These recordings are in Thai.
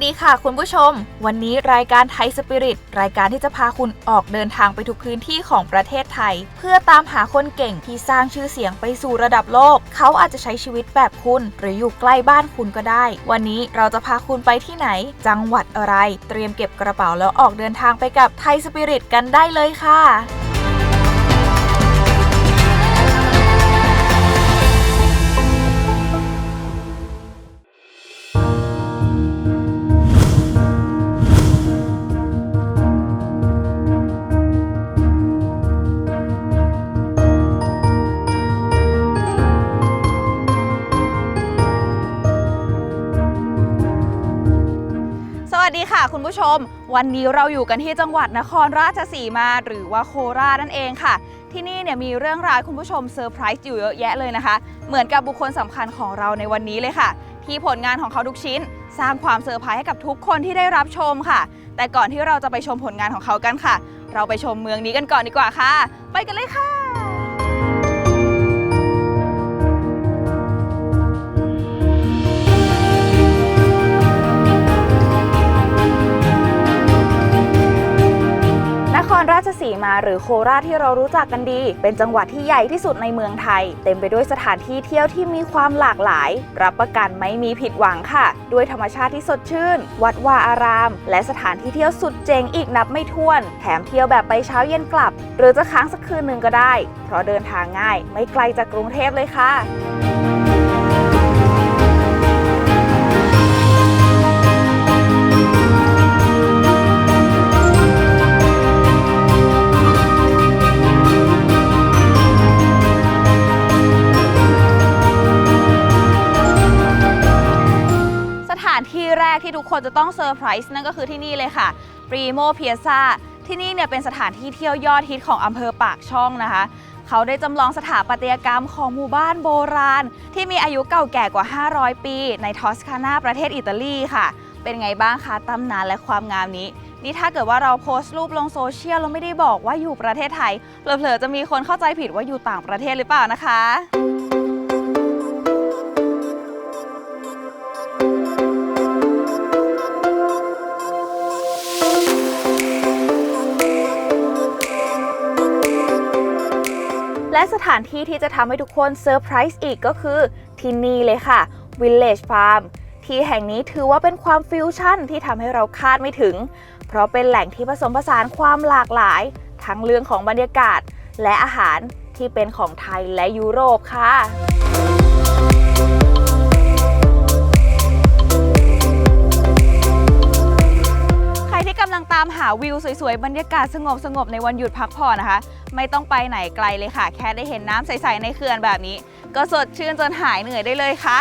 สวัสดีค่ะคุณผู้ชม วันนี้รายการไทยสปิริตรายการที่จะพาคุณออกเดินทางไปทุกพื้นที่ของประเทศไทย เพื่อตามหาคนเก่งที่สร้างชื่อเสียงไปสู่ระดับโลก เขาอาจจะใช้ชีวิตแบบคุณ หรืออยู่ใกล้บ้านคุณก็ได้ วันนี้เราจะพาคุณไปที่ไหน จังหวัดอะไร เตรียมเก็บกระเป๋าแล้วออกเดินทางไปกับไทยสปิริตกันได้เลยค่ะ ค่ะคุณผู้ชม วันนี้เราอยู่กันที่จังหวัดนครราชสีมา หรือว่าโคราชนั่นเองค่ะ ที่นี่เนี่ยมีเรื่องราวคุณผู้ชมเซอร์ไพรส์อยู่เยอะแยะเลยนะคะ เหมือนกับบุคคลสำคัญของเราในวันนี้เลยค่ะ ที่ผลงานของเขาทุกชิ้น สร้างความเซอร์ไพรส์ให้กับทุกคนที่ได้รับชมค่ะ แต่ก่อนที่เราจะไปชมผลงานของเขากันค่ะ เราไปชมเมืองนี้กันก่อนดีกว่าค่ะ ไปกันเลยค่ะ ครราชสีมาหรือโคราชที่เรารู้จักกันดี เป็นจังหวัดที่ใหญ่ที่สุดในเมืองไทย เต็มไปด้วยสถานที่เที่ยวที่มีความหลากหลาย รับประกันไม่มีผิดหวังค่ะ ด้วยธรรมชาติที่สดชื่น วัดวาอาราม และสถานที่เที่ยวสุดเจ๋งอีกนับไม่ถ้วน แถมเที่ยวแบบไปเช้าเย็นกลับ หรือจะค้างสักคืนหนึ่งก็ได้ เพราะเดินทางง่าย ไม่ไกลจากกรุงเทพเลยค่ะ ที่แรกที่ทุกคนจะต้องเซอร์ไพรส์นั่นก็คือที่นี่เลยค่ะปรีโมเพียซาที่นี่เนี่ยเป็นสถานที่เที่ยวยอดฮิตของอำเภอปากช่องนะคะ เขาได้จำลองสถาปัตยกรรมของหมู่บ้านโบราณ ที่มีอายุเก่าแก่กว่า 500 ปี ในทอสคานาประเทศอิตาลีค่ะ เป็นไงบ้างคะตำนานและความงามนี้ นี่ถ้าเกิดว่าเราโพสต์รูปลงโซเชียลแล้วไม่ได้บอกว่าอยู่ประเทศไทยเผลอๆจะมีคนเข้าใจผิดว่าอยู่ต่างประเทศหรือเปล่านะคะ สถานที่ที่จะทำให้ทุกคนเซอร์ไพรส์อีกก็คือที่นี่เลยค่ะ Village Farm ที่แห่งนี้ถือว่าเป็นความฟิวชั่นที่ทำให้เราคาดไม่ถึง เพราะเป็นแหล่งที่ผสมผสานความหลากหลาย ทั้งเรื่องของบรรยากาศ และอาหารที่เป็นของไทยและยุโรปค่ะามหาวิวสวยๆ บรรยากาศสงบๆ ในวันหยุดพักผ่อนนะคะ ไม่ต้องไปไหนไกลเลยค่ะ แค่ได้เห็นน้ำใสๆ ในเขื่อนแบบนี้ ก็สดชื่นจนหายเหนื่อยได้เลยค่ะ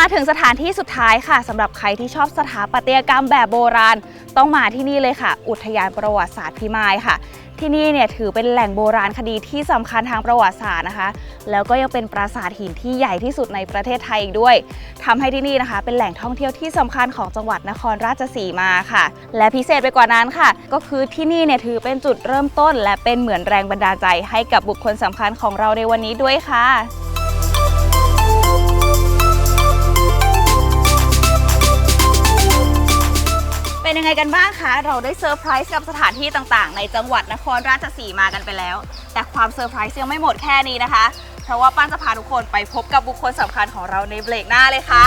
มาถึงสถานที่สุดท้ายค่ะสำหรับใครที่ชอบสถาปัตยกรรมแบบโบราณ ต้องมาที่นี่เลยค่ะ อุทยานประวัติศาสตร์พิมายค่ะ ที่นี่เนี่ยถือเป็นแหล่งโบราณคดีที่สำคัญทางประวัติศาสตร์นะคะ แล้วก็ยังเป็นปราสาทหินที่ใหญ่ที่สุดในประเทศไทยอีกด้วยทำให้ที่นี่นะคะ เป็นแหล่งท่องเที่ยวที่สำคัญของจังหวัดนครราชสีมาค่ะ และพิเศษไปกว่านั้นค่ะ ก็คือที่นี่เนี่ยถือเป็นจุดเริ่มต้น และเป็นเหมือนแรงบันดาลใจให้กับบุคคลสำคัญของเราในวันนี้ด้วยค่ะ เป็นยังไงกันบ้างคะ เราได้เซอร์ไพรส์กับสถานที่ต่างๆ ในจังหวัดนครราชสีมากันไปแล้ว แต่ความเซอร์ไพรส์ยังไม่หมดแค่นี้นะคะ เพราะว่าป้านจะพาทุกคนไปพบกับบุคคลสำคัญของเราในเบรกหน้าเลยค่ะ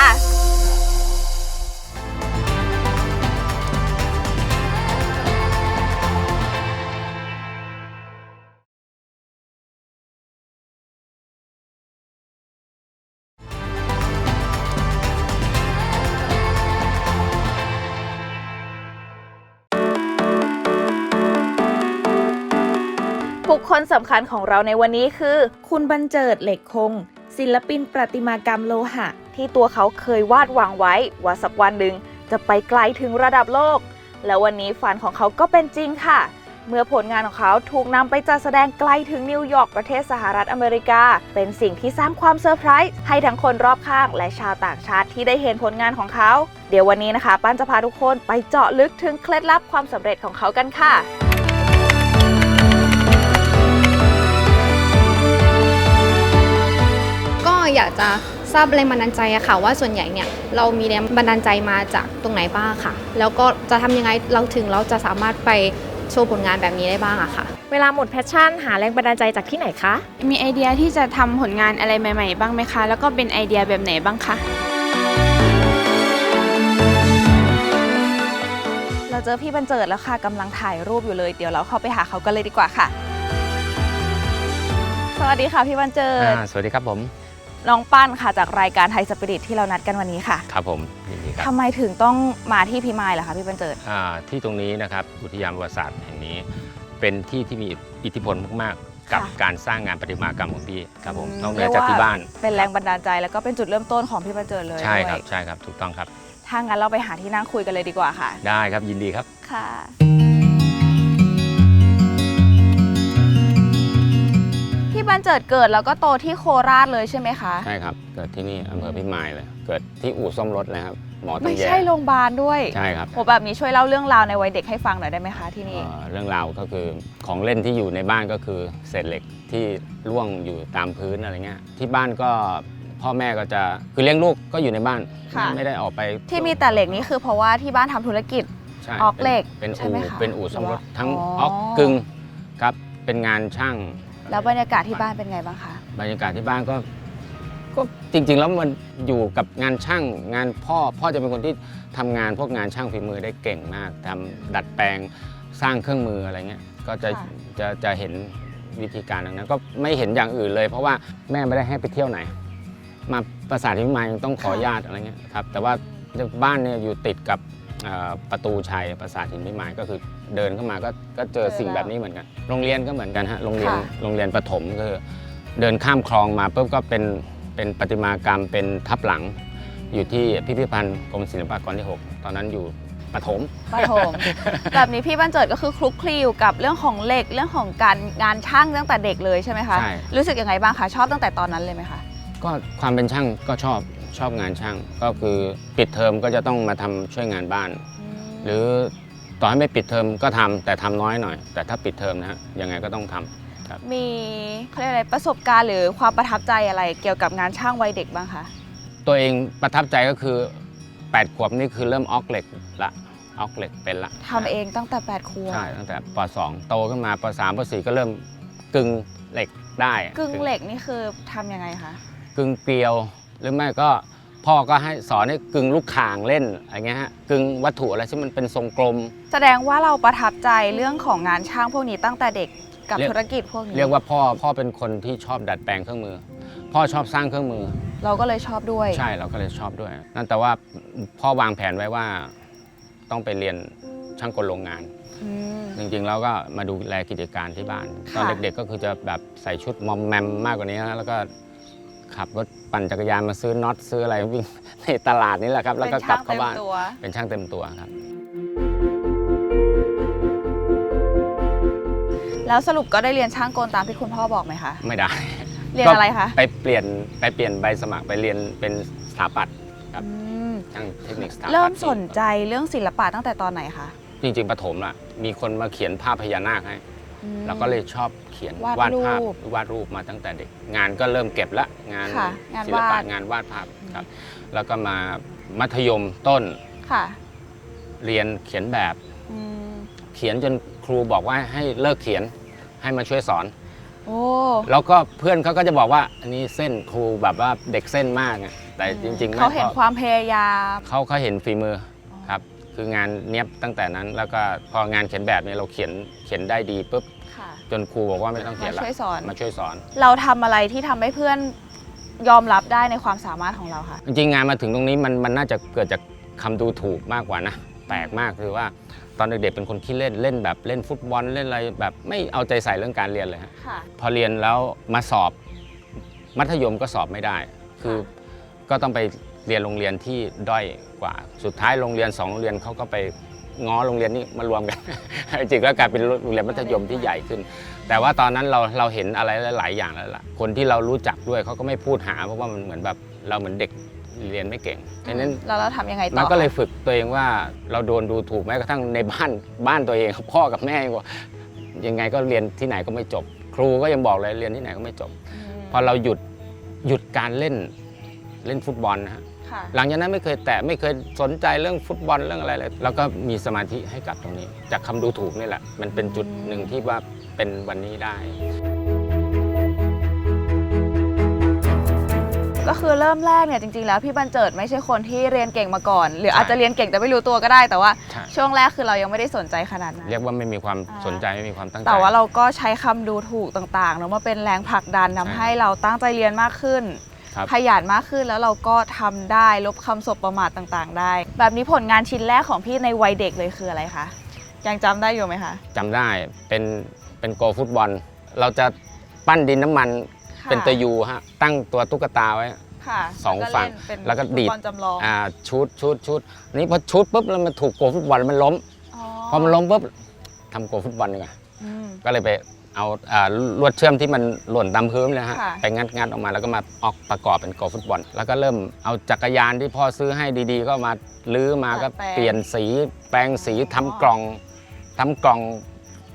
คคลสำคัญของเราในวันนี้คือ คุณบรรเจิดเหล็กคง ศิลปินประติมากรรมโลหะ ที่ตัวเขาเคยวาดหวังไว้ว่าสักวันหนึ่งจะไปไกลถึงระดับโลก แล้ววันนี้ฝันของเขาก็เป็นจริงค่ะ เมื่อผลงานของเขาถูกนำไปจัดแสดงไกลถึงนิวยอร์กประเทศสหรัฐอเมริกา เป็นสิ่งที่สร้างความเซอร์ไพรส์ให้ทั้งคนรอบข้างและชาวต่างชาติที่ได้เห็นผลงานของเขา เดี๋ยววันนี้นะคะปั้นจะพาทุกคนไปเจาะลึกถึงเคล็ดลับความสำเร็จของเขากันค่ะ จะทราบแรงบันดาลใจอะค่ะ ว่าส่วนใหญ่เนี่ยเรามีแรงบันดาลใจมาจากตรงไหนบ้างค่ะ แล้วก็จะทำยังไงเราถึงเราจะสามารถไปโชว์ผลงานแบบนี้ได้บ้างอะค่ะ เวลาหมดแพชชั่นหาแรงบันดาลใจจากที่ไหนคะ มีไอเดียที่จะทำผลงานอะไรใหม่ ๆ บ้างไหมคะ แล้วก็เป็นไอเดียแบบไหนบ้างคะเราเจอพี่บรรเจิดแล้วค่ะกำลังถ่ายรูปอยู่เลย เดี๋ยวเราเข้าไปหาเขากันเลยดีกว่าค่ะ สวัสดีค่ะพี่บรรเจิดอ่าสวัสดีครับผม น้องปั้นค่ะจากรายการไทยสปิริตที่เรานัดกันวันนี้ค่ะครับผมยินดีครับทำไมถึงต้องมาที่พิมายล่ะคะพี่บรรเจิดอ่าที่ตรงนี้นะครับอุทยานประวัติศาสตร์แห่งนี้ เป็นที่ที่มีอิทธิพลมากๆ กับค่ะการสร้างงานประติมากรรมของพี่ครับผมอืมนอกเหนือจากที่บ้าน เป็นแรงบันดาลใจแล้วก็เป็นจุดเริ่มต้นของพี่บรรเจิดเลยใช่ครับด้วยใช่ครับถูกต้องครับถ้างั้นเราไปหาที่นั่งคุยกันเลยดีกว่าค่ะ ได้ครับยินดีครับค่ะ พี่บรรเจิดเกิดแล้วก็โตที่โคราชเลยใช่ไหมคะ ใช่ครับ เกิดที่นี่อำเภอพิมายเลย เกิดที่อู่ซ่อมรถเลยครับ หมอต้ไม่งแย่ใช่โรงพยาบาลด้วยใช่ครับโหแบบนี้ช่วยเล่าเรื่องราวในวัยเด็กให้ฟังหน่อยได้ไหมคะที่นี่ เอ่อเรื่องราวก็คือของเล่นที่อยู่ในบ้านก็คือเศษเหล็กที่ร่วงอยู่ตามพื้นอะไรเงี้ย ที่บ้านก็พ่อแม่ก็จะคือเลี้ยงลูกก็อยู่ในบ้าน ค่ะ ไม่ได้ออกไปที่มีแต่เหล็กนี้คือเพราะว่าที่บ้านทำธุรกิจ ใช่ออกเหล็กเป็นใช่อู่ไหมคะเป็นอู่ซ่อมรถหรือว่าทั้งอ๋อออกกึ่งครับเป็นงานช่าง แล้วบรรยากาศที่บ้านเป็นไงบ้างคะ บรรยากาศที่บ้านก็ ก็จริง ๆ แล้วมันอยู่กับงานช่างงานพ่อพ่อจะเป็นคนที่ทำงานพวกงานช่างฝีมือได้เก่งมากทำดัดแปลงสร้างเครื่องมืออะไรเงี้ยก็จะค่ะ จะจะเห็นวิธีการอย่างนั้น ก็ไม่เห็นอย่างอื่นเลย เพราะว่าแม่ไม่ได้ให้ไปเที่ยวไหน มาประสาทที่มายังต้องขออนุญาตอะไรเงี้ยครับแต่ว่าบ้านเนี่ยอยู่ติดกับเอ่อประตูชัยปราสาทหินพิมายก็คือ เดินเข้ามาก็ก็เจอสิ่งแบบนี้เหมือนกัน โรงเรียนก็เหมือนกันฮะโรงเรียนค่ะ โรงเรียนประถมก็คือเดินข้ามคลองมาปุ๊บก็เป็นเป็นประติมากรรมเป็นทับหลัง อยู่ที่พิพิธภัณฑ์กรมศิลปากรที่ 6 ตอนนั้นอยู่ประถม ปฐม แบบนี้พี่บรรเจิดก็คือคลุกคลีอยู่กับเรื่องของเหล็กเรื่องของการงานช่างตั้งแต่เด็กเลยใช่ไหมคะใช่ รู้สึกยังไงบ้างคะชอบตั้งแต่ตอนนั้นเลยไหมคะ ก็ความเป็นช่างก็ชอบชอบงานช่าง ก็คือปิดเทอมก็จะต้องมาทำช่วยงานบ้าน หรือ ต่อให้ไม่ปิดเทอมก็ทำแต่ทำน้อยหน่อย แต่ถ้าปิดเทอมนะฮะยังไงก็ต้องทำมีเขาเรียกอะไรประสบการณ์หรือความประทับใจอะไรเกี่ยวกับงานช่างวัยเด็กบ้างคะตัวเองประทับใจก็คือ 8 ขวบนี่คือเริ่มออกเหล็กละออกเหล็กเป็นละทำเองตั้งแต่8ปดขวบใช่ตั้งแต่ป .2 โตขึ้นมาป .3 ป .4 ก็เริ่มกึ่งเหล็กได้กึ่งเหล็กนี่คือทำยังไงคะกึ่งเกลียวหรือไม่ก็ พ่อก็ให้สอนให้กึ่งลูกข่างเล่นอะไรเงี้ยฮะกึ่งวัตถุอะไรที่มันเป็นทรงกลม แสดงว่าเราประทับใจเรื่องของงานช่างพวกนี้ตั้งแต่เด็กกับเรียกธุรกิจพวกนี้ เรียกว่าพ่อพ่อเป็นคนที่ชอบดัดแปลงเครื่องมือ พ่อชอบสร้างเครื่องมือ เราก็เลยชอบด้วย ใช่เราก็เลยชอบด้วย นั่นแต่ว่าพ่อวางแผนไว้ว่าต้องไปเรียนช่างกลโรงงานอืมจริงๆแล้วก็มาดูแลกิจการที่บ้านค่ะตอนเด็กๆก็คือจะแบบใส่ชุดมอมแมมมากกว่านี้นะแล้วก็ ขับรถปั่นจักรยานมาซื้อน็อตซื้ออะไรวิ่งในตลาดนี่แหละครับ แล้วก็กลับเข้าบ้านเป็นช่างเต็มตัวครับ แล้วสรุปก็ได้เรียนช่างกลตามที่คุณพ่อบอกไหมคะ ไม่ได้ เรียนอะไรคะไปเปลี่ยนไปเปลี่ยนใบสมัครไปเรียนเป็นสถาปัตย์ครับช่างเทคนิคสถาปัตย์เริ่มสนใจเรื่องศิลปะตั้งแต่ตอนไหนคะจริงๆปฐมล่ะมีคนมาเขียนภาพพญานาคให้ อืม เราก็เลยชอบเขียนวาดวาดภาพรูปวาดรูปมาตั้งแต่เด็ก งานก็เริ่มเก็บละงานค่ะงานศิลปะวาด งานวาดภาพครับแล้วก็มามัธยมต้นค่ะเรียนเขียนแบบ อืมเขียนจนครูบอกว่าให้เลิกเขียนให้มาช่วยสอน โอ้ แล้วก็เพื่อนเขาก็จะบอกว่าอันนี้เส้นครูแบบว่าเด็กเส้นมากไงแต่จริงๆไม่เขาเห็นพราะความพยายาม เขาเขาเห็นฝีมืออ ครับคืองานเนี้ยบตั้งแต่นั้น แล้วก็พองานเขียนแบบเนี่ยเราเขียนเขียนได้ดีปุ๊บค่ะ จนครูบอกว่าไม่ต้องเขียนมาละช่วยสอน มาช่วยสอน เราทำอะไรที่ทำให้เพื่อนยอมรับได้ในความสามารถของเราคะจริงๆงานมาถึงตรงนี้มันมันน่าจะเกิดจากคำดูถูกมากกว่านะแปลกมากคือว่าตอนเด็กๆเป็นคนขี้เล่นเล่นแบบเล่นฟุตบอลเล่นอะไรแบบไม่เอาใจใส่เรื่องการเรียนเลยฮะ ค่ะ พอเรียนแล้วมาสอบมัธยมก็สอบไม่ได้ คือก็ต้องไปเรียนโรงเรียนที่ด้อย กว่า สุดท้ายโรงเรียนสองโรงเรียนเขาก็ไปง้อโรงเรียนนี้มารวมกัน จริงๆแล้วกลายเป็นโรงเรียนมัธยมที่ใหญ่ขึ้น แต่ว่าตอนนั้นเราเราเห็นอะไรหลาย ๆ อย่างแล้วล่ะคนที่เรารู้จักด้วยเขาก็ไม่พูดหาเพราะว่ามันเหมือนแบบเราเหมือนเด็กเรียนไม่เก่งดังนั้นแล้วเราทำยังไงต่อมันก็เลยคะฝึกตัวเองว่าเราโดนดูถูกแม้กระทั่งในบ้านบ้านตัวเองพ่อกับแม่ว่ายังไงก็เรียนที่ไหนก็ไม่จบ ครูก็ยังบอกเลยเรียนที่ไหนก็ไม่จบมพอเราหยุดหยุดการเล่นเล่นฟุตบอลนะฮะ ค่ะ หลังจากนั้นไม่เคยแตะไม่เคยสนใจเรื่องฟุตบอลเรื่องอะไรเลยแล้วก็มีสมาธิให้กับตรงนี้ จากคำดูถูกนี่แหละ มันเป็นจุดหนึ่งที่ว่าเป็นวันนี้ได้ ก็คือเริ่มแรกเนี่ยจริงๆแล้วพี่บันเจิดไม่ใช่คนที่เรียนเก่งมาก่อน หรืออาจจะเรียนเก่งแต่ไม่รู้ตัวก็ได้แต่ว่า ใช่ ช่วงแรกคือเรายังไม่ได้สนใจขนาดนั้น เรียกว่าไม่มีความอ่าสนใจไม่มีความตั้งใจ แต่ว่าเราก็ใช้คำดูถูกต่างๆเนอะมาเป็นแรงผลักดันทำใช่ให้เราตั้งใจเรียนมากขึ้นครับ ขยันมากขึ้นแล้วเราก็ทำได้ลบคำสบประมาทต่างๆ ได้ แบบนี้ผลงานชิ้นแรกของพี่ในวัยเด็กเลยคืออะไรคะยังจำได้อยู่ไหมคะจำได้เป็นเป็นโกลฟุตบอล เราจะปั้นดินน้ำมันค่ะเป็นตัวยูฮะตั้งตัวตุ๊กตาไว้ค่ะสองฝั่งเนเป็นแล้วก็ดีดฟุตบอลจำลองอ่าชุดชุดชุดนี่พอชุดปุ๊บแล้วมันถูกโกลฟุตบอลมันล้มอ๋อพอมันล้มปุ๊บทำโกลฟุตบอลดีกว่าอืมก็เลยไป เอาอ่าลวดเชื่อมที่มันหล่นตามพื้นเลยฮะค่ะ ไปงัดงัดออกมาแล้วก็มาออกประกอบเป็นโกลฟุตบอล แล้วก็เริ่มเอาจักรยานที่พ่อซื้อให้ดีๆ ก็มาลื้อมาก็เปลี่ยนสีแปลงสีทำกล่องทำกล่อง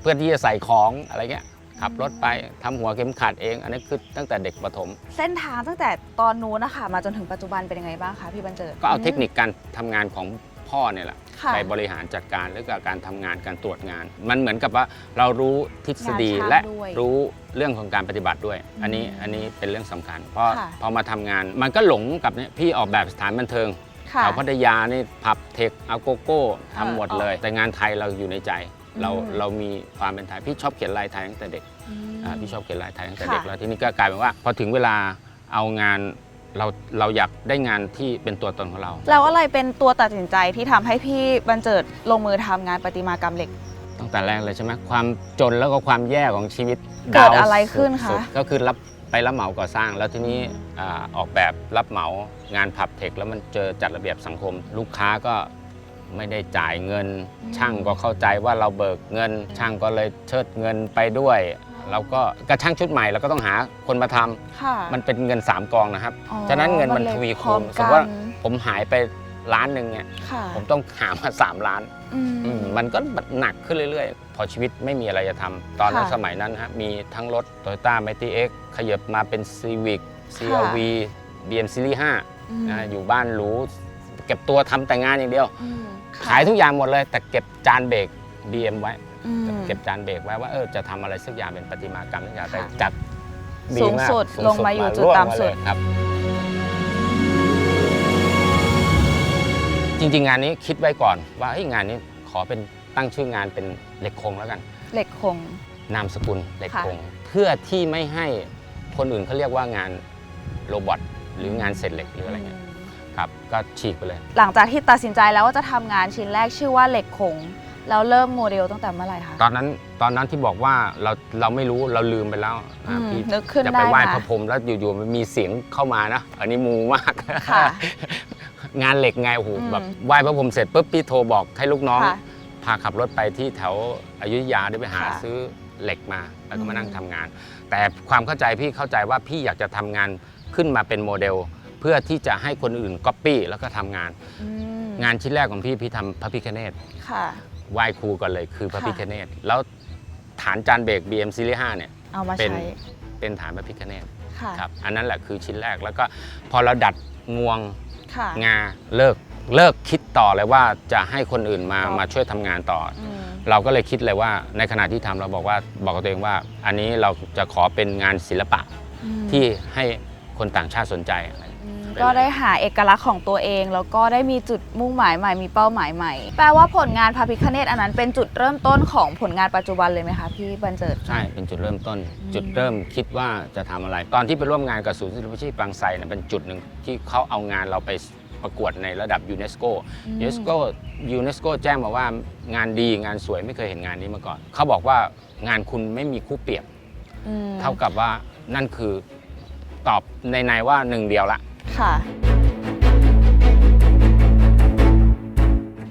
เพื่อที่จะใส่ของอะไรเงี้ยขับรถไปทำหัวเข็มขัดเอง อันนี้คือตั้งแต่เด็กประถม เส้นทางตั้งแต่ตอนนู้นนะคะมาจนถึงปัจจุบันเป็นยังไงบ้างคะพี่บันเจิดก็เอาเทคนิคการทำงานของ พ่อเนี่ยแหละค่ะไปบริหารจัดการแล้วก็การทำงานการตรวจงาน มันเหมือนกับว่าเรารู้ทฤษฎีงานช่างและด้วยรู้เรื่องของการปฏิบัติด้วย อันนี้อืมอันนี้เป็นเรื่องสำคัญ เพราะค่ะ พอมาทำงานมันก็หลงกับเนี่ยพี่ออกแบบสถานบันเทิง ค่ะ แถวพัทยานี่ผับเทคเอาโกโก้ทำหมดเออเลย แต่งานไทยเราอยู่ในใจ เราอืม เรามีความเป็นไทยพี่ชอบเขียนลายไทยตั้งแต่เด็กอืม อ่าพี่ชอบเขียนลายไทยตั้งแต่ค่ะเด็กแล้วทีนี้ก็กลายเป็นว่า พอถึงเวลาเอางาน เราเราอยากได้งานที่เป็นตัวตนของเรา แล้วอะไรเป็นตัวตัดสินใจที่ทำให้พี่บันเจิดลงมือทำงานประติมากรรมเหล็ก ตั้งแต่แรกเลยใช่ไหมความจนแล้วก็ความแย่ของชีวิตเกิดดาวอะไรขึ้นคะ สุดๆก็คือรับไปรับเหมาก่อสร้าง แล้วทีนี้อ่าออกแบบรับเหมางานผับเทคแล้วมันเจอจัดระเบียบสังคม ลูกค้าก็ไม่ได้จ่ายเงิน ช่างก็เข้าใจว่าเราเบิกเงิน ช่างก็เลยเชิดเงินไปด้วย เราก็กระช่างชุดใหม่เราก็ต้องหาคนมาทำค่ะ มันเป็นเงิน 3 กองนะครับ อ๋อฉะนั้นเงินมันเลยทวีพร้คูอณมสมมติว่ากันผมหายไปล้านหนึ่งเนี่ยค่ะผมต้องหามา 3 ล้านอืม อืมมันก็หนักขึ้นเรื่อยๆ พอชีวิตไม่มีอะไรจะทำตอนนั้นค่ะสมัยนั้นฮะมีทั้งรถ Toyota m a t i X ขยับมาเป็น Civic CRV BM Series 5อืมนะอยู่บ้านหรูเก็บตัวทำแต่งานอย่างเดียว อืมค่ะขายทุกอย่างหมดเลย แต่เก็บจานเบรก BM ไว้อืม เก็บจานเบรกไว้ว่าเออจะทำอะไรสักอย่างเป็นประติมากรรมสักอย่างแต่ค่ะจากสูงมากสุดสูลงมาอยู่จุดร่วงต่ำสุดเลยครับ จริง ๆ งานนี้คิดไว้ก่อน ว่าเฮ้ยงานนี้ขอเป็นตั้งชื่องานเป็นเหล็กคงแล้วกัน เหล็กคง นามสกุลเหล็กค่ะคง เพื่อที่ไม่ให้คนอื่นเขาเรียกว่างานโรบอทหรืองานเศษเหล็กหรืออะไรเงี้ยครับก็ฉีกไปเลย หลังจากที่ตัดสินใจแล้วว่าจะทำงานชิ้นแรกชื่อว่าเหล็กคง แล้วเริ่มโมเดลตั้งแต่เมื่อไหร่คะ ตอนนั้นตอนนั้นที่บอกว่าเราเราไม่รู้เราลืมไปแล้วอืนะมพี่นึกขึ้นจะได้ไปไหว้นะพระพรหมแล้วอยู่ๆมันมีเสียงเข้ามานะ อันนี้มูมากค่ะงานเหล็กไงโอ้โหอืมแบบไหว้พระพรหมเสร็จปุ๊บพี่โทรบอกให้ลูกน้อง ค่ะพาขับรถไปที่แถวอยุธยาได้ไปหาค่ะซื้อเหล็กมาแล้วก็มานั่งทำงาน แต่ความเข้าใจพี่เข้าใจว่าพี่อยากจะทำงานขึ้นมาเป็นโมเดล เพื่อที่จะให้คนอื่นก๊อปปี้แล้วก็ทำงาน อืมงานชิ้นแรกของพี่พี่ทำพระพิคเนต ค่ะ ไหว้ครูก่อนเลยคือพระค่ะพิคเนตแล้วฐานจานเบรก BM Series 5เนี่ยเอามาเป็นใช้เป็นฐานพระพิคเนตค่ะครับอันนั้นแหละคือชิ้นแรกแล้วก็พอเราดัดงวงค่ะ งาเลิกเลิกคิดต่อเลยว่าจะให้คนอื่นมาครับ มาช่วยทำงานต่อออืมเราก็เลยคิดเลยว่าในขณะที่ทำเราบอกว่าบอกกับตัวเองว่า อันนี้เราจะขอเป็นงานศิลปะ อืมที่ให้คนต่างชาติสนใจอะไรอืม ก็ได้หาเอกลักษณ์ของตัวเอง แล้วก็ได้มีจุดมุ่งหมายใหม่มีเป้าหมายใหม่ แปลว่าผลงานพระพิคเนตอันนั้นเป็นจุดเริ่มต้นของผลงานปัจจุบันเลยไหมคะพี่บันเจิด ใช่ เป็นจุดเริ่มต้นอืมจุดเริ่มคิดว่าจะทำอะไร ตอนที่ไปร่วมงานกับศูนย์ศิลปาชีพบางไทรเนี่ยเป็นจุดหนึ่งที่เขาเอางานเราไปประกวดในระดับยูเนสโกยูเนสโกยูเนสโกแจ้งมาว่างานดีงานสวยไม่เคยเห็นงานนี้มาก่อน เขาบอกว่างานคุณไม่มีคู่เปรียบ อืม เท่ากับว่านั่นคือตอบในในๆว่าหนึ่งเดียวละ ค่ะ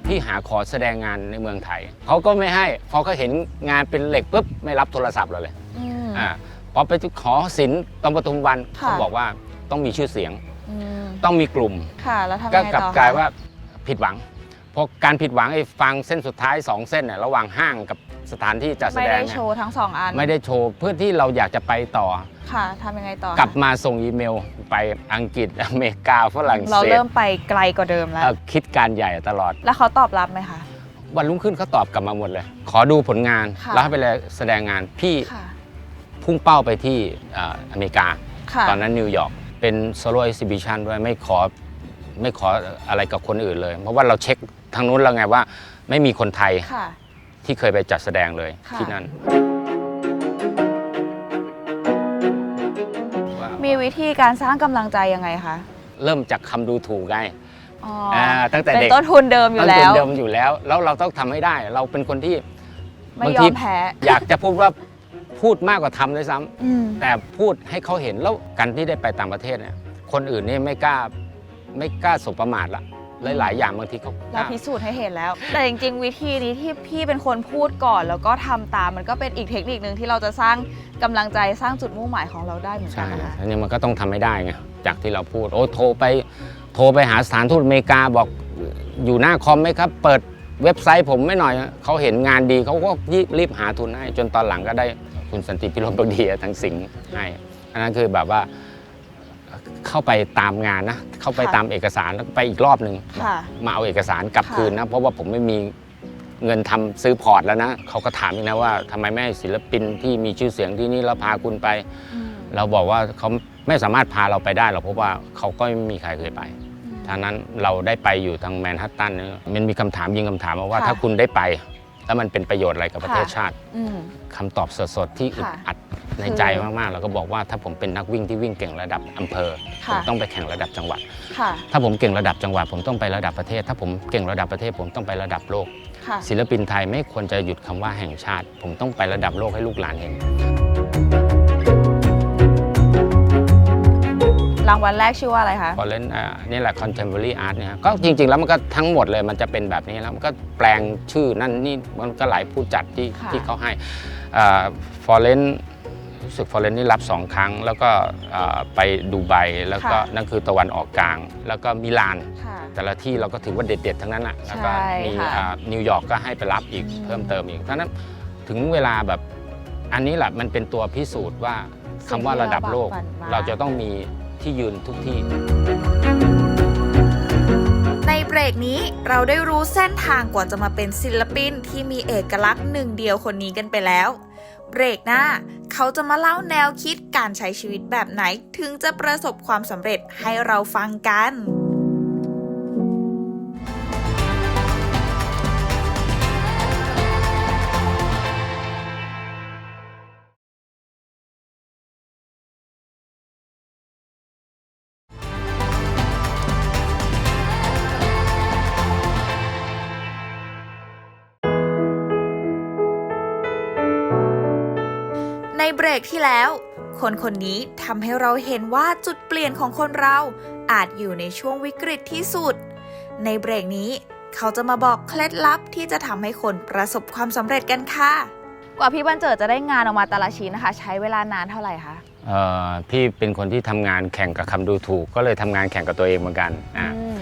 ที่หาขอแสดงงานในเมืองไทย เขาก็ไม่ให้พอเขาเห็นงานเป็นเหล็กปุ๊บไม่รับโทรศัพท์เราเลยอืม อ่าพอไปขอศิลป์ตองปทุมวันค่ะ เขาบอกว่าต้องมีชื่อเสียง อืมต้องมีกลุ่ม ค่ะ แล้วทำก็ยังไงกลับต่อคะกลายว่าผิดหวังเพราะการผิดหวังไอ้ฟังเส้นสุดท้ายสองเส้นเนี่ยระหว่างห้างกับ สถานที่จัดแสไม่ดได้งเนี่ยโชว์ทั้งสองอันไม่ได้โชว์เพื่อที่เราอยากจะไปต่อ ค่ะทำยังไงต่อคะกลับมาส่งอีเมลไปอังกฤษอเมริกาฝรั่งเราเศสเริ่มไปไกลกว่าเดิมแล้ว เอ่อคิดการใหญ่ตลอด แล้วเขาตอบรับไหมคะ วันรุ่งขึ้นเขาตอบกลับมาหมดเลย ขอดูผลงานค่ะ แล้วให้ไปเลยแสดงงานพี่ค่ะ พุ่งเป้าไปที่เอ่ออเมริกา ค่ะ ตอนนั้นนิวยอร์กเป็นโซโล่ e อ h ซิบิชันด้วยไม่ขอไม่ขออะไรกับคนอื่นเลย เพราะว่าเราเช็คทางนู้นแล้วไงว่าไม่มีคนไทย ค่ะ ที่เคยไปจัดแสดงเลยค่ะ ที่นั่น มีวิธีการสร้างกำลังใจยังไงคะเริ่มจากคำดูถูกไงอ๋อาตั้งแต่เป็นเด็กต้นทุนเดิมอยู่ต้นแล้ทุนวเดิมอยู่แล้ว แล้วเราต้องทำให้ได้ เราเป็นคนที่ไม่บางยอทีมแพ้ อยากจะพูดว่าพูดมากกว่าทำด้วยซ้ำ อืม แต่พูดให้เขาเห็นแล้วกันที่ได้ไปต่างประเทศเนี่ยคนอื่นนี่ไม่กล้าไม่กล้าสบประมาทละ หลาย ๆ อย่างบางทีเขากเราล้าพิสูจน์ให้เห็นแล้ว แต่จริง ๆ วิธีนี้ที่พี่เป็นคนพูดก่อน แล้วก็ทำตามมันก็เป็นอีกเทคนิคหนึ่งที่เราจะสร้างกำลังใจสร้างจุดมุ่งหมายของเราได้เหมือนกัใช่นนะคะอันนี้มันก็ต้องทำให้ได้ไงจากที่เราพูดโอ้โทรไปโทรไปหาสถานทูตอเมริกาบอกอยู่หน้าคอมไหมครับ เปิดเว็บไซต์ผมไม่หน่อยเขาเห็นงานดีเขาก็รีบหาทุนให้ จนตอนหลังก็ได้คุณสันติพิรมบดีทั้งสิงห์ให้อันนั้นคือแบบว่า เข้าไปตามงานนะ เข้าไปค่ะตามเอกสารแล้วไปอีกรอบหนึ่งค่ะมาเอาเอกสารกลับค่ะคืนนะ เพราะว่าผมไม่มีเงินทำซื้อพอร์ตแล้วนะเขาก็ถามอีกนะว่าทำไมไม่ให้ศิลปินที่มีชื่อเสียงที่นี่แล้วพาคุณไปอืมเราบอกว่าเขาไม่สามารถพาเราไปได้หรอกเพราะว่าเขาก็ไม่มีใครเคยไปทางนั้นเราได้ไปอยู่ทางแมนฮัตตันเนี่ยมันมีคำถามยิงคำถามมาว่าค่ะถ้าคุณได้ไป แล้วมันเป็นประโยชน์อะไรกับประเทศค่ะชาติอืมคำตอบสดๆที่อึดค่ะอัด ในคือใจมากๆเราก็บอกว่าถ้าผมเป็นนักวิ่งที่วิ่งเก่งระดับอำเภอผค่ะมต้องไปแข่งระดับจังหวัดค่ะถ้าผมเก่งระดับจังหวัด ผมต้องไประดับประเทศ ถ้าผมเก่งระดับประเทศ ผมต้องไประดับโลกค่ะศิลปินไทยไม่ควรจะหยุดคำว่าแห่งชาติ ผมต้องไประดับโลกให้ลูกหลานเห็นรางวัลแรกชื่อว่าอะไรคะพอเล่นอ่านี่แหละ contemporary art เนี่ยก็จริง ๆ แล้วมันก็ทั้งหมดเลยมันจะเป็นแบบนี้แล้วมันก็แปลงชื่อนั่นนี่มันก็หลายผู้จัดที่ค่ะที่เขาให้ฟอร์เรน รู้สึกฟอร์เรนนี่รับสองครั้ง แล้วก็อ่าไปดูไบแล้วก็นั่นคือตะวันออกกลาง แล้วก็มิลานค่ะแต่ละที่เราก็ถือว่าเด็ด ๆ ทั้งนั้นอะแล้วก็ใช่มีค่ะอ่านิวยอร์กก็ให้ไปรับอีกอืมเพิ่มเติมอีกเพราะฉะนั้นถึงเวลาแบบอันนี้แหละมันเป็นตัวพิสูจน์ว่าคำว่าระดับโลกสิ่งที่เราจะฝันมต้องมีที่ยืนทุกที่ ในเบรกนี้เราได้รู้เส้นทางกว่าจะมาเป็นศิลปินที่มีเอกลักษณ์หนึ่งเดียวคนนี้กันไปแล้ว เบรกหน้า เขาจะมาเล่าแนวคิดการใช้ชีวิตแบบไหน ถึงจะประสบความสำเร็จให้เราฟังกัน กที่แล้ว คนคนนี้ทำให้เราเห็นว่าจุดเปลี่ยนของคนเราอาจอยู่ในช่วงวิกฤตที่สุด ในเบรกนี้เขาจะมาบอกเคล็ดลับที่จะทำให้คนประสบความสำเร็จกันค่ะ กว่าพี่บันเจิดจะได้งานออกมาแต่ละชิ้นนะคะ ใช้เวลานานเท่าไหร่คะเอ่อพี่เป็นคนที่ทำงานแข่งกับคำดูถูก ก็เลยทำงานแข่งกับตัวเองเหมือนกันอะอืม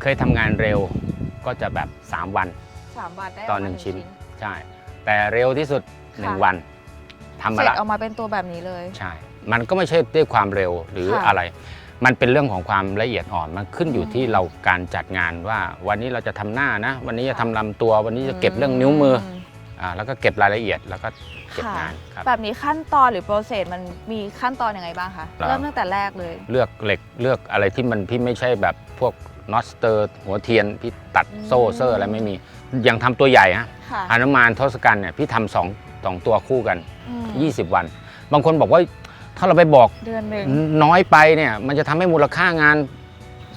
เคยทำงานเร็วก็จะแบบ 3 วัน สามวันได้ต่อมาหนึ่งชิ้น ใช่ แต่เร็วที่สุด1วัน ทำเสมาร็จละออกมาเป็นตัวแบบนี้เลย ใช่ มันก็ไม่ใช่ด้วยความเร็วหรือค่ะอะไร มันเป็นเรื่องของความละเอียดอ่อน มันขึ้นอยู่อืมที่เราการจัดงานว่า วันนี้เราจะทำหน้านะ วันนี้จะค่ะทำลำตัว วันนี้จะเก็บเรื่องนิ้วมืออ่าแล้วก็เก็บรายละเอียดแล้วก็เก็บค่ะ งานครับ แบบนี้ขั้นตอนหรือโปรเซสมันมีขั้นตอนยังไงบ้างคะ ครับ เริ่มตั้งแต่แรกเลย เลือกเหล็กเลือกอะไรที่มันพี่ไม่ใช่แบบพวกน็อตสเตอร์หัวเทียนพี่ตัดโซ่อืม เซอร์อะไรไม่มียังทำตัวใหญ่ฮะค่ะฮานุมานทศกัณฐ์เนี่ยพี่ทำสองสองตัวคู่กันอืม 20 วัน บางคนบอกว่าถ้าเราไปบอกเดือนหนึ่งน้อยไปเนี่ย มันจะทำให้มูลค่างาน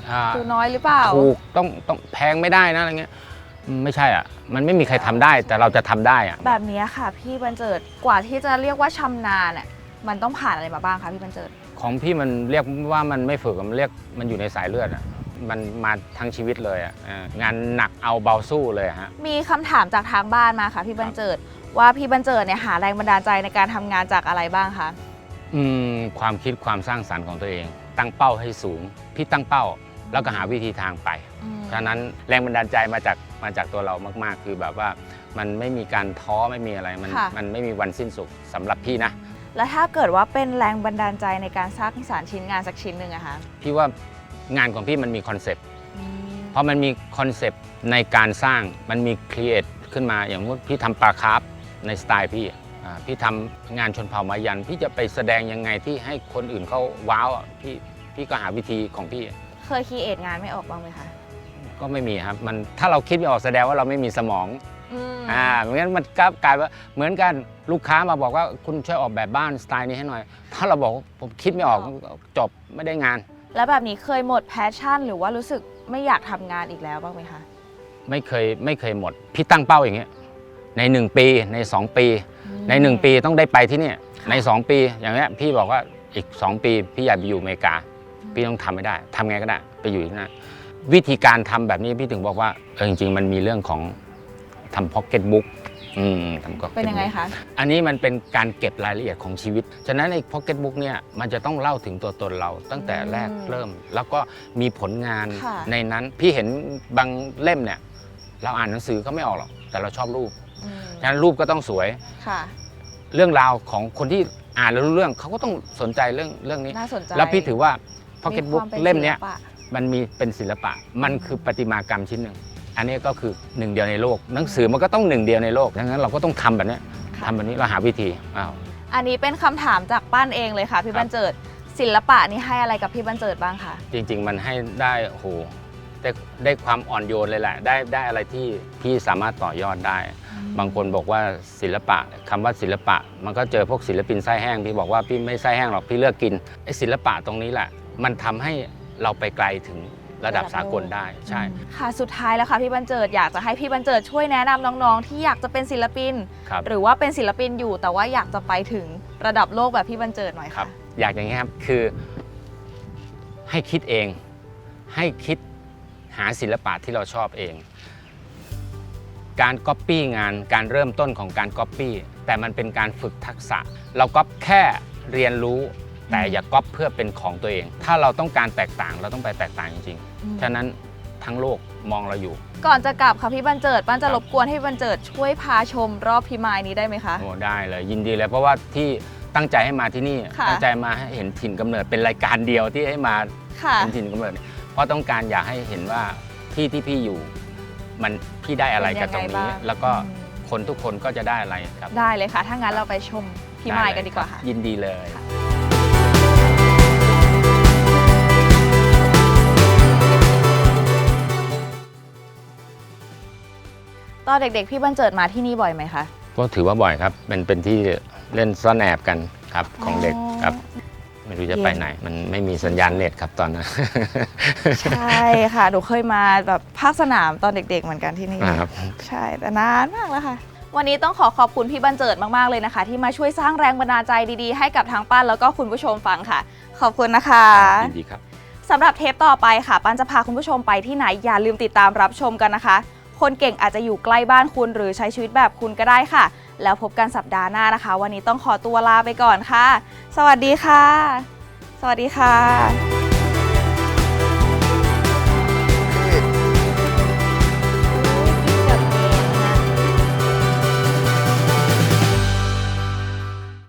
อ่าดูน้อยหรือเปล่าถูกต้องต้องแพงไม่ได้นะอะไรเงี้ยอืมไม่ใช่อะ มันไม่มีใครทำได้แต่เราจะทำได้อะแบบนี้ค่ะ พี่บันเจิดกว่าที่จะเรียกว่าชำนาญเนี่ยมันต้องผ่านอะไรมาบ้างคะพี่บันเจิด ของพี่มันเรียกว่ามันไม่ฝึกอะมันเรียกมันอยู่ในสายเลือดอะมันมาทั้งชีวิตเลยอะเอองานหนักเอาเบาสู้เลยอะฮะมีคำถามจากทางบ้านมาค่ะพี่บันเจิด ว่าพี่บันเจิดเนี่ยหาแรงบันดาลใจในการทำงานจากอะไรบ้างคะ อืมความคิดความสร้างสรรค์ของตัวเอง ตั้งเป้าให้สูง พี่ตั้งเป้า แล้วก็หาวิธีทางไป ฉะนั้นแรงบันดาลใจมาจากมาจากตัวเรามาก ๆ คือแบบว่ามันไม่มีการท้อไม่มีอะไรมันค่ะ มันไม่มีวันสิ้นสุดสำหรับพี่นะ แล้วถ้าเกิดว่าเป็นแรงบันดาลใจในการสร้างสรรค์ชิ้นงานสักชิ้นหนึ่งอะคะพี่ว่างานของพี่มันมีคอนเซปต์เพราะมันมีคอนเซปต์ในการสร้างมันมีครีเอทขึ้นมาอย่างว่าพี่ทำปลาคาร์ฟ ในสไตล์พี่อ่าพี่ทำงานชนเผ่ามายัน พี่จะไปแสดงยังไงที่ให้คนอื่นเขาว้าวอะพี่พี่ก็หาวิธีของพี่ เคยคีเอทงานไม่ออกบ้างไหมคะก็ไม่มีครับมันถ้าเราคิดไม่ออกแสดงว่าเราไม่มีสมองอืมอ่าเหมือนกันมันกลับกลายว่าเหมือนกันลูกค้ามาบอกว่าคุณช่วยออกแบบบ้านสไตล์นี้ให้หน่อย ถ้าเราบอกว่าผมคิดไม่ออกจบไม่ได้งาน แล้วแบบนี้เคยหมดแพชชั่น หรือว่ารู้สึกไม่อยากทำงานอีกแล้วบ้างไหมคะไม่เคยไม่เคยหมด พี่ตั้งเป้าอย่างเงี้ย ใน 1 ปีใน 2 ปี ใน 1 ปีต้องได้ไปที่เนี่ยใน 2 ปีอย่างเงี้ยพี่บอกว่าอีก 2 ปีพี่อยากไปอยู่อเมริกา พี่ต้องทำให้ได้ทำไงก็ได้ไปอยู่ที่นั่นวิธีการทำแบบนี้พี่ถึงบอกว่าเออจริง ๆ มันมีเรื่องของทำพ็อกเก็ตบุ๊กอืมทำ pocket เป็นยังไง book คะ อันนี้มันเป็นการเก็บรายละเอียดของชีวิต ฉะนั้นในพ็อกเก็ตบุ๊กเนี่ยมันจะต้องเล่าถึงตัวตนเราตั้งแต่แรกอืมเริ่ม แล้วก็มีผลงานค่ะในนั้น พี่เห็นบางเล่มเนี่ย เราอ่านหนังสือก็ไม่ออกหรอก แต่เราชอบรูปอืม ฉะนั้นรูปก็ต้องสวย ค่ะ เรื่องราวของคนที่อ่านแล้วรู้เรื่องเขาก็ต้องสนใจเรื่องเรื่องนี้ น่าสนใจแล้วพี่ถือว่าพ็อกเก็ตบุ๊กมีความป็นเล่มเนี้ยศิปะมันมีเป็นศิลปะ มันคือประติมากรรมชิ้นหนึ่ง อันนี้ก็คือหนึ่งเดียวในโลก หนังสือมันก็ต้องหนึ่งเดียวในโลกดังนั้นเราก็ต้องทำแบบเนี้ยค่ะทำแบบนี้เราหาวิธีอ้าวอันนี้เป็นคำถามจากป้านเองเลยค่ะ พี่ครับบันเจิดศิลปะนี่ให้อะไรกับพี่บันเจิดบ้างคะจริง ๆ มันให้ได้โอ้โหได้ได้ความอ่อนโยนเลยแหละ ได้ได้อะไรที่พี่สามารถต่อยอดได้ บางคนบอกว่าศิลปะคำว่าศิลปะ มันก็เจอพวกศิลปินไส้แห้งพี่บอกว่าพี่ไม่ไส้แห้งหรอกพี่เลือกกินไอ้ศิลปะตรงนี้แหละ มันทำให้เราไปไกลถึงระดับระดับสากลได้ใช่ ค่ะสุดท้ายแล้วค่ะพี่บันเจิดอยากจะให้พี่บันเจิดช่วยแนะนำน้องๆ ที่อยากจะเป็นศิลปินครับหรือว่าเป็นศิลปินอยู่แต่ว่าอยากจะไปถึงระดับโลกแบบพี่บันเจิดหน่อยครัค่ะบอยากอย่างนี้ครับคือ ให้คิดเอง ให้คิดหาศิลปะที่เราชอบเอง การก๊อปปี้งานการเริ่มต้นของการก๊อปปี้แต่มันเป็นการฝึกทักษะ เราก๊อปแค่เรียนรู้ แต่อย่าก๊อปเพื่อเป็นของตัวเอง ถ้าเราต้องการแตกต่างเราต้องไปแตกต่างจริงๆฉะนั้นทั้งโลกมองเราอยู่ ก่อนจะกลับค่ะพี่บันเจิดป้านจะครับรบกวนให้พี่บันเจิดช่วยพาชมรอบพิมายนี้ได้ไหมคะโอ้ได้เลยยินดีเลยเพราะว่าที่ตั้งใจให้มาที่นี่ค่ะตั้งใจมาให้เห็นถิ่นกำเนิดเป็นรายการเดียวที่ให้มาค่ะเป็นถิ่นกำเนิด เพราะต้องการอยากให้เห็นว่าที่ที่พี่อยู่ มันพี่ได้อะไรกับตรงเป็นยังนี้ไงบ้างแล้วก็อืมคนทุกคนก็จะได้อะไรครับได้เลยค่ะ ถ้างั้นเราไปชมพิมายกันดีกว่าค่ะ ยินดีเลยตอนเด็กๆ พี่บันเจิดมาที่นี่บ่อยไหมคะ ก็ถือว่าบ่อยครับเป็นเป็นที่เล่นซ่อนแอบกันครับของเด็กอ๋อครับ ไม่รู้จะไปไหน มันไม่มีสัญญาณเน็ตครับตอนนั้น ใช่ค่ะ หนูเคยมาแบบภาคสนามตอนเด็ก ๆ เหมือนกันที่นี่นะครับ ใช่แต่นานมากแล้วค่ะ วันนี้ต้องขอขอบคุณพี่บันเจิดมาก ๆ เลยนะคะ ที่มาช่วยสร้างแรงบันดาลใจดีๆ ให้กับทางป้านแล้วก็คุณผู้ชมฟังค่ะ ขอบคุณนะคะ ยินดีครับ สำหรับเทปต่อไปค่ะ ปันจะพาคุณผู้ชมไปที่ไหน อย่าลืมติดตามรับชมกันนะคะ คนเก่งอาจจะอยู่ใกล้บ้านคุณหรือใช้ชีวิตแบบคุณก็ได้ค่ะ แล้วพบกันสัปดาห์หน้านะคะ วันนี้ต้องขอตัวลาไปก่อนค่ะ สวัสดีค่ะ สวัสดีค่ะ